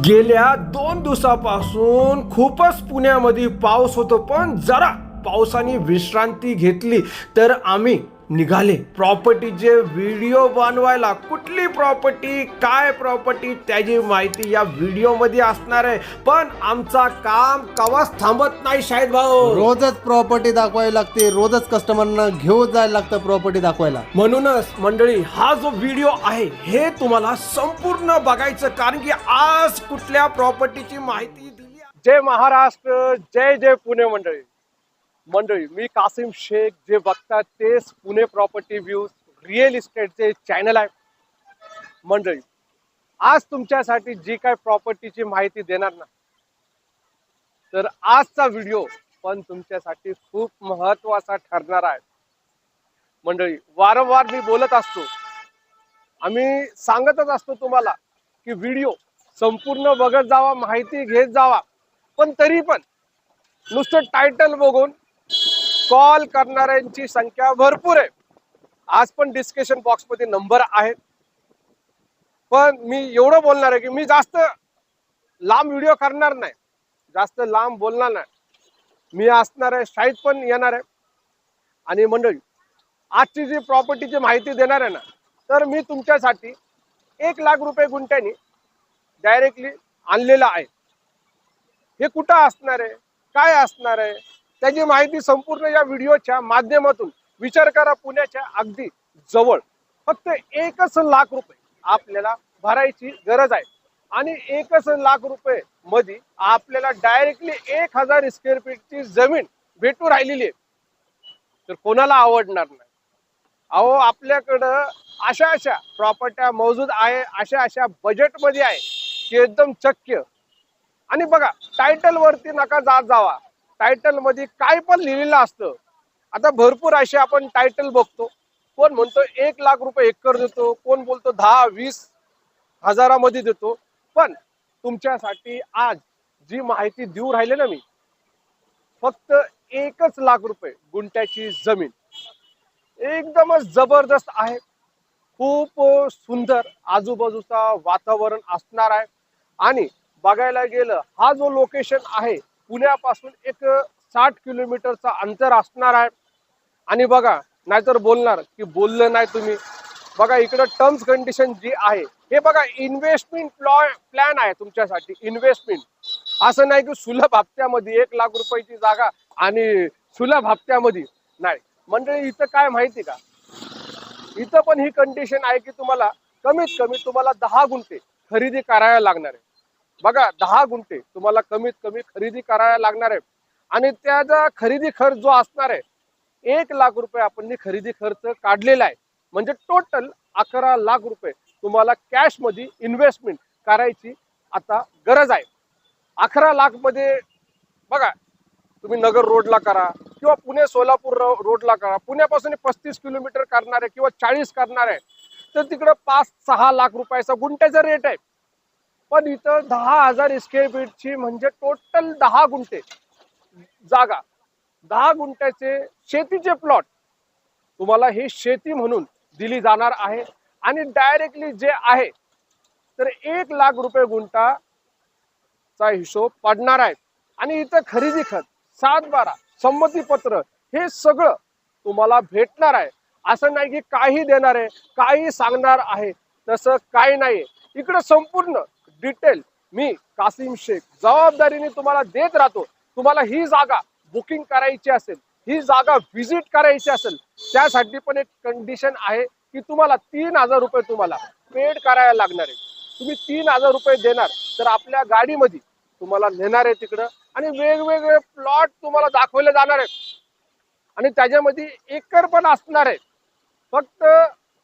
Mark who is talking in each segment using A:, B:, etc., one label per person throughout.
A: गेल्या दोन दिवसापासून खूपच पुण्यामध्ये पाऊस होतो पण जरा पावसाने विश्रांती घेतली. तर आम्ही निघाले. प्रॉपर्टीचे व्हिडिओ बनवायला कुठली प्रॉपर्टी काय प्रॉपर्टी त्याची माहिती या व्हिडिओमध्ये असणार आहे. पण आमचा काम कवाच थांबत नाही शाहिद भाऊ.
B: रोजच प्रॉपर्टी दाखवावी लागते रोजच कस्टमरना घेऊन जायला लागतं प्रॉपर्टी दाखवायला.
A: म्हणूनच मंडळी हा जो व्हिडिओ आहे हे तुम्हाला संपूर्ण बघायचं कारण की आज कुठल्या प्रॉपर्टीची माहिती दिली. जय महाराष्ट्र जय जय पुणे मंडळी. मंडळी मी कासिम शेख जे बघतात तेच पुणे प्रॉपर्टी व्ह्यूज रिअल इस्टेटचे चॅनल आहे. मंडळी आज तुमच्यासाठी जी काय प्रॉपर्टीची माहिती देणार ना तर आजचा व्हिडिओ पण तुमच्यासाठी खूप महत्त्वाचा ठरणार आहे. मंडळी वारंवार मी बोलत असतो. आम्ही सांगतच असतो तुम्हाला की व्हिडिओ संपूर्ण बघत जावा माहिती घेत जावा पण तरी पण नुसतं टायटल बघून कॉल करणाऱ्यांची संख्या भरपूर आहे. आज पण डिस्कशन बॉक्समध्ये नंबर आहेत. पण मी एवढं बोलणार आहे की मी जास्त लांब व्हिडिओ करणार नाही. जास्त लांब बोलणार नाही. मी असणार आहे शाळेत पण येणार आहे. आणि मंडळी आजची जी प्रॉपर्टीची माहिती देणार आहे ना तर मी तुमच्यासाठी एक लाख रुपये गुंठ्यानी डायरेक्टली आणलेलं आहे. हे कुठं असणार आहे? काय असणार आहे? त्याची माहिती संपूर्ण या व्हिडिओच्या माध्यमातून विचार करा पुण्याच्या अगदी जवळ. फक्त एकच लाख रुपये आपल्याला भरायची गरज आहे. आणि एकच लाख रुपये मध्ये आपल्याला डायरेक्टली एक हजार स्क्वेअर फीटची जमीन भेटू राहिलेली आहे. तर कोणाला आवडणार नाही? अहो आपल्याकडं अशा अशा प्रॉपर्ट्या मौजूद आहे अशा अशा बजेटमध्ये आहे की एकदम चक्क. आणि बघा टायटल वरती नका जात जावा. टायटलमध्ये काय पण लिहिलेलं असतं. आता भरपूर असे आपण टायटल बघतो. कोण म्हणतो एक लाख रुपये एकर देतो कोण बोलतो दहा वीस हजारामध्ये देतो. पण तुमच्यासाठी आज जी माहिती देऊ राहिले ना मी फक्त एकच लाख रुपये गुंट्याची जमीन. एकदमच जबरदस्त आहे. खूप सुंदर आजूबाजूचा वातावरण असणार आहे. आणि बघायला गेलं हा जो लोकेशन आहे पुण्यापासून एक साठ किलोमीटरचा अंतर असणार आहे. आणि बघा नाहीतर बोलणार की बोललं नाही तुम्ही. बघा इकडं टर्म्स कंडिशन जी आहे हे बघा इन्व्हेस्टमेंट प्लॅन आहे तुमच्यासाठी इन्व्हेस्टमेंट असं नाही की सुलभ हप्त्यामध्ये एक लाख रुपयाची जागा आणि सुलभ हप्त्यामध्ये नाही. मंडळी इथं काय माहिती का? इथं पण ही कंडिशन आहे की तुम्हाला कमीत कमी तुम्हाला दहा गुंठे खरेदी करायला लागणार आहे. बघा दहा गुंठे तुम्हाला कमीत कमी खरेदी करायला लागणार आहे. आणि त्याचा खरेदी खर्च जो असणार आहे एक लाख रुपये आपण खरेदी खर्च काढलेला आहे. म्हणजे टोटल अकरा लाख रुपये तुम्हाला कॅशमध्ये इन्व्हेस्टमेंट करायची आता गरज आहे. अकरा लाखमध्ये बघा तुम्ही नगर रोडला करा किंवा पुणे सोलापूर रोडला करा. पुण्यापासून पस्तीस किलोमीटर करणार आहे किंवा चाळीस करणार आहे. तर तिकडं पाच सहा लाख रुपयाचा गुंठ्याचा रेट आहे. पण इथं दहा हजार स्क्वेअर फीटची म्हणजे टोटल दहा गुंठे जागा. दहा गुंठ्याचे शेतीचे प्लॉट तुम्हाला ही शेती म्हणून दिली जाणार आहे. आणि डायरेक्टली जे आहे तर एक लाख रुपये गुंठा चा हिशोब पडणार आहे. आणि इथं खरेदी खत सात बारा संमतीपत्र हे सगळं तुम्हाला भेटणार आहे. असं नाही की काही देणार आहे काही सांगणार आहे. तसं काही नाही इकडं संपूर्ण डिटेल मी कासिम शेख जबाबदारीने तुम्हाला देत राहतो. तुम्हाला ही जागा बुकिंग करायची असेल ही जागा व्हिजिट करायची असेल त्यासाठी पण एक कंडिशन आहे की तुम्हाला तीन हजार रुपये तुम्हाला पेड करायला लागणार आहे. तुम्ही तीन हजार रुपये देणार तर आपल्या गाडीमध्ये तुम्हाला नेणार आहे तिकडं आणि वेगवेगळे प्लॉट तुम्हाला दाखवले जाणार आहेत. आणि त्याच्यामध्ये एकर पण असणार आहे. फक्त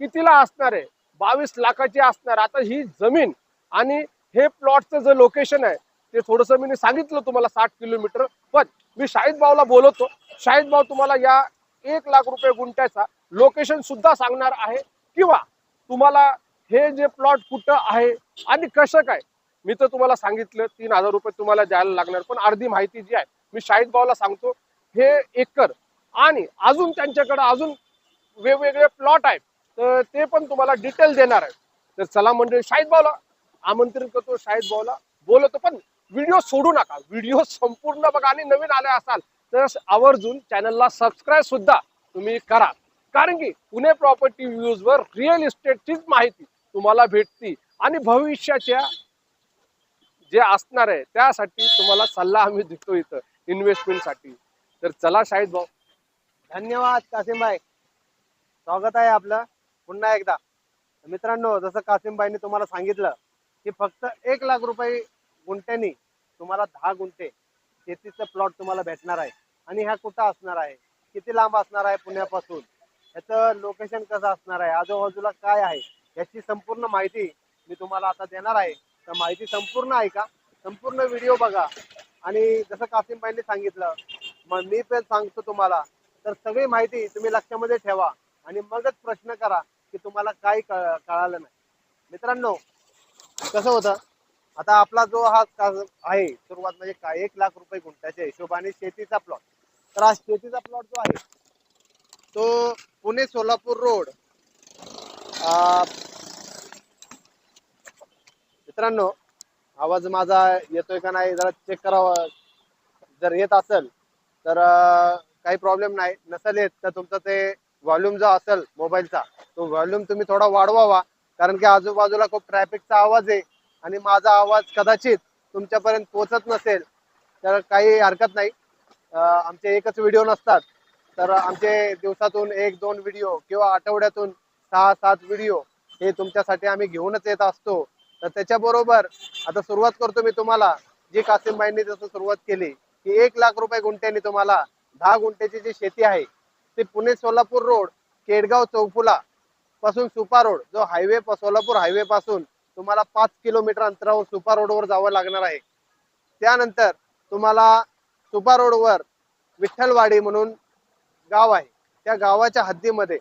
A: कितीला असणार आहे? बावीस लाखाची असणार. आता ही जमीन आणि हे प्लॉटचं जे लोकेशन आहे ते थोडस मी सांगितलं तुम्हाला साठ किलोमीटर पण मी शाहिद भाऊला बोलवतो. शाहिद भाऊ तुम्हाला या एक लाख रुपये गुंठ्याचा लोकेशन सुद्धा सांगणार आहे. किंवा तुम्हाला हे जे प्लॉट कुठं आहे आणि कसं काय मी तर तुम्हाला सांगितलं तीन हजार रुपये तुम्हाला द्यायला लागणार पण अर्धी माहिती जी आहे मी शाहिद भाऊला सांगतो हे एकर आणि अजून त्यांच्याकडे अजून वेगवेगळे प्लॉट आहेत तर ते पण तुम्हाला डिटेल देणार आहे. तर चला म्हणजे शाहिद भाऊला आमंत्रित करतो शाहिद भाऊला. बोलतो पण व्हिडिओ सोडू नका. व्हिडिओ संपूर्ण बघा आणि नवीन आले असाल तर आवर्जून चॅनलला सबस्क्राईब सुद्धा तुम्ही करा. कारण की पुणे प्रॉपर्टी व्ह्यूज वर रिअल इस्टेटचीच माहिती तुम्हाला भेटती आणि भविष्याच्या जे असणार आहे त्यासाठी तुम्हाला सल्ला आम्ही देतो इथं इन्व्हेस्टमेंटसाठी तर चला शाहिद भाऊ.
B: धन्यवाद कासिमबाई. स्वागत आहे आपलं. पुन्हा एकदा. मित्रांनो जसं कासिमबाईने तुम्हाला सांगितलं की फक्त एक लाख रुपये गुंठ्यानी तुम्हाला दहा गुंठे शेतीचं प्लॉट तुम्हाला भेटणार आहे. आणि ह्या कुठं असणार आहे? किती लांब असणार आहे पुण्यापासून? ह्याचं लोकेशन कसं असणार आहे? आजूबाजूला काय आहे? याची संपूर्ण माहिती मी तुम्हाला आता देणार आहे. तर माहिती संपूर्ण आहे का? संपूर्ण व्हिडिओ बघा. आणि जसं कासिमबाईंनी सांगितलं मग मी पण सांगतो तुम्हाला तर सगळी माहिती तुम्ही लक्षामध्ये ठेवा. आणि मगच प्रश्न करा की तुम्हाला काय कळ- कळालं नाही. मित्रांनो कसं होतं? आता आपला जो हा आहे सुरुवात म्हणजे काय? एक लाख रुपये गुंठ्याच्या हिशोबाने शेतीचा प्लॉट तर हा शेतीचा प्लॉट जो आहे तो पुणे सोलापूर रोड मित्रांनो आवाज माझा येतोय का नाही? जरा चेक करावा. जर येत असेल तर काही प्रॉब्लेम नाही. नसेल येत तर तुमचं ते व्हॉल्यूम जो असेल मोबाईलचा तो व्हॉल्यूम तुम्ही थोडा वाढवावा. कारण की आजूबाजूला खूप ट्रॅफिकचा आवाज आहे आणि माझा आवाज कदाचित तुमच्यापर्यंत पोहोचत नसेल तर काही हरकत नाही. आमचे एकच व्हिडिओ नसतात तर आमचे दिवसातून एक दोन व्हिडिओ किंवा आठवड्यातून सहा सात व्हिडिओ हे तुमच्यासाठी आम्ही घेऊनच येत असतो. तर त्याच्याबरोबर आता सुरुवात करतो मी तुम्हाला जी कासिमबाईंनी जसं सुरुवात केली की एक लाख रुपये गुंठ्याने तुम्हाला दहा गुंठ्याची जी शेती आहे ती पुणे सोलापूर रोड केडगाव चौफुला पासून सुपा रोड जो हायवे सोलापूर हायवे पासून तुम्हाला पाच किलोमीटर अंतरावर सुपा रोडवर जावं लागणार आहे. त्यानंतर तुम्हाला सुपा रोडवर विठ्ठलवाडी म्हणून गाव आहे. त्या गावाच्या हद्दीमध्ये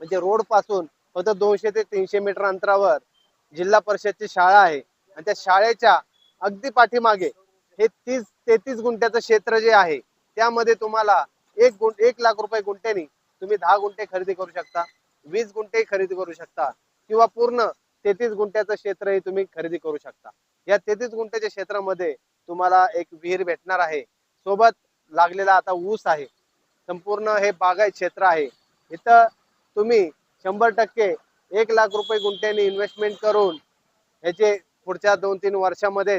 B: म्हणजे रोडपासून फक्त दोनशे ते तीनशे मीटर अंतरावर जिल्हा परिषदची शाळा आहे. आणि त्या शाळेच्या अगदी पाठीमागे हे तीस तेहतीस गुंठ्याचं क्षेत्र जे आहे त्यामध्ये तुम्हाला एक गुं एक लाख रुपये गुंठ्यानी तुम्ही दहा गुंठे खरेदी करू शकता. वीस गुंठे खरेदी करू शकता किंवा पूर्ण तेहतीस गुंठ्याचं क्षेत्रही तुम्ही खरेदी करू शकता. या तेहतीस गुंठ्याच्या क्षेत्रामध्ये तुम्हाला एक विहीर भेटणार आहे. सोबत लागलेला आता ऊस आहे. संपूर्ण हे बागायत क्षेत्र आहे. इथं तुम्ही शंभर टक्के एक लाख रुपये गुंठ्याने इन्व्हेस्टमेंट करून ह्याचे पुढच्या दोन तीन वर्षामध्ये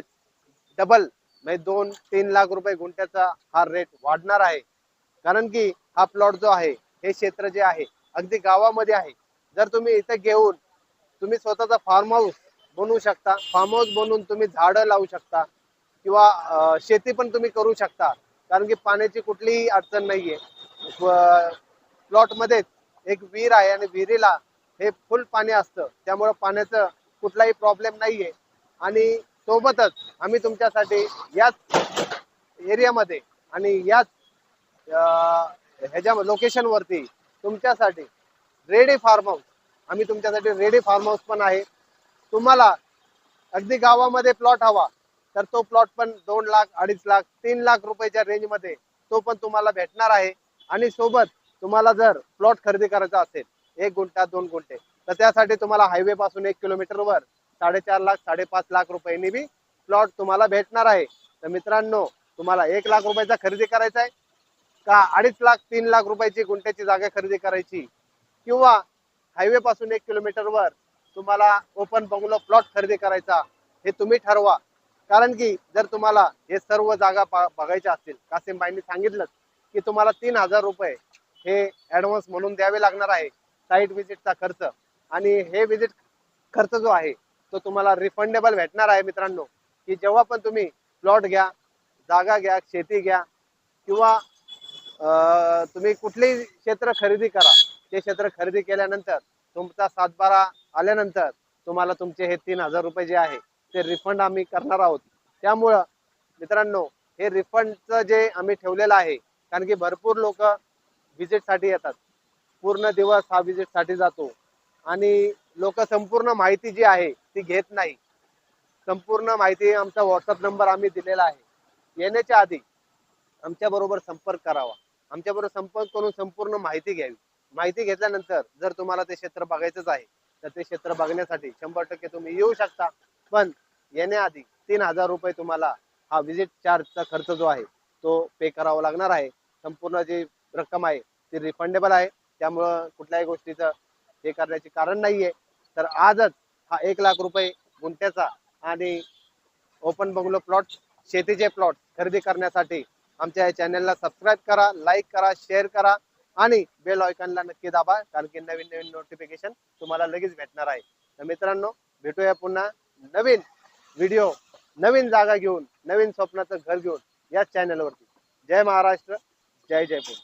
B: डबल म्हणजे दोन तीन लाख रुपये गुंठ्याचा हा रेट वाढणार आहे. कारण की हा प्लॉट जो आहे हे क्षेत्र जे आहे अगदी गावामध्ये आहे. जर तुम्ही इथे घेऊन तुम्ही स्वतःचा फार्म हाऊस बनवू शकता फार्म हाऊस बनवून तुम्ही झाडं लावू शकता किंवा शेती पण तुम्ही करू शकता. कारण की पाण्याची कुठलीही अडचण नाहीये. प्लॉटमध्येच एक विहीर आहे आणि विहिरीला हे फुल पाणी असतं. त्यामुळे पाण्याचं कुठलाही प्रॉब्लेम नाहीये. आणि सोबतच आम्ही तुमच्यासाठी याच एरियामध्ये आणि याच ह्याच्या लोकेशन वरती तुमच्यासाठी रेडी फार्म हाऊस. आम्ही तुमच्यासाठी रेडी फार्म हाऊस पण आहे. तुम्हाला अगदी गावामध्ये प्लॉट हवा तर तो प्लॉट पण दोन लाख अडीच लाख तीन लाख रुपयाच्या रेंजमध्ये तो पण तुम्हाला भेटणार आहे. आणि सोबत तुम्हाला जर प्लॉट खरेदी करायचा असेल एक गुंठा दोन गुंठे तर त्यासाठी तुम्हाला हायवे पासून एक किलोमीटरवर साडेचार लाख साडेपाच लाख रुपयांनी बी प्लॉट तुम्हाला भेटणार आहे. तर मित्रांनो तुम्हाला एक लाख रुपयाचा खरेदी करायचा आहे. का अडीच लाख तीन लाख रुपयाची गुंठ्याची जागा खरेदी करायची? किंवा हायवे पासून एक किलोमीटरवर तुम्हाला ओपन बंगलो प्लॉट खरेदी करायचा हे तुम्ही ठरवा. कारण की जर तुम्हाला हे सर्व जागा बघायच्या असतील कासिमबाईंनी सांगितलं की तुम्हाला तीन हजार रुपये हे ऍडव्हान्स म्हणून द्यावे लागणार आहे साईट व्हिजिटचा खर्च. आणि हे व्हिजिट खर्च जो आहे तो तुम्हाला रिफंडेबल भेटणार आहे मित्रांनो. की जेव्हा पण तुम्ही प्लॉट घ्या जागा घ्या शेती घ्या किंवा तुम्ही कुठलेही क्षेत्र खरेदी करा. ते क्षेत्र खरेदी केल्यानंतर तुमचा सातबारा आल्यानंतर तुम्हाला तुमचे हे तीन हजार रुपये जे आहे ते रिफंड आम्ही करणार आहोत. त्यामुळं मित्रांनो हे रिफंडचं जे आम्ही ठेवलेलं आहे कारण की भरपूर लोक व्हिजिटसाठी येतात. पूर्ण दिवस हा व्हिजिटसाठी जातो. आणि लोक संपूर्ण माहिती जी आहे ती घेत नाही. संपूर्ण माहिती आमचा व्हॉट्सअप नंबर आम्ही दिलेला आहे. येण्याच्या आधी आमच्या बरोबर संपर्क करावा. आमच्याबरोबर संपर्क करून संपूर्ण माहिती घ्यावी. माहिती घेतल्यानंतर जर तुम्हाला ते क्षेत्र बघायचंच आहे तर ते क्षेत्र बघण्यासाठी शंभर टक्के तुम्ही येऊ शकता. पण येण्याआधी तीन हजार रुपये तुम्हाला हा व्हिजिट चार्जचा खर्च जो आहे तो पे करावा लागणार आहे. संपूर्ण जी रक्कम आहे ती रिफंडेबल आहे. त्यामुळं कुठल्याही गोष्टीचं हे करण्याचे कारण नाहीये. तर आजच हा एक लाख रुपये गुंठ्याचा आणि ओपन बंगलो प्लॉट शेतीचे प्लॉट खरेदी करण्यासाठी आमच्या या चॅनलला सबस्क्राईब करा लाईक करा शेअर करा आणि बेल ऑयकॉनला नक्की दाबा कारण की नवीन नवीन नोटिफिकेशन तुम्हाला लगेच भेटणार आहे. तर मित्रांनो भेटूया पुन्हा नवीन व्हिडिओ नवीन जागा घेऊन नवीन स्वप्नाचं घर घेऊन याच चॅनलवरती जय महाराष्ट्र जय जयपूर.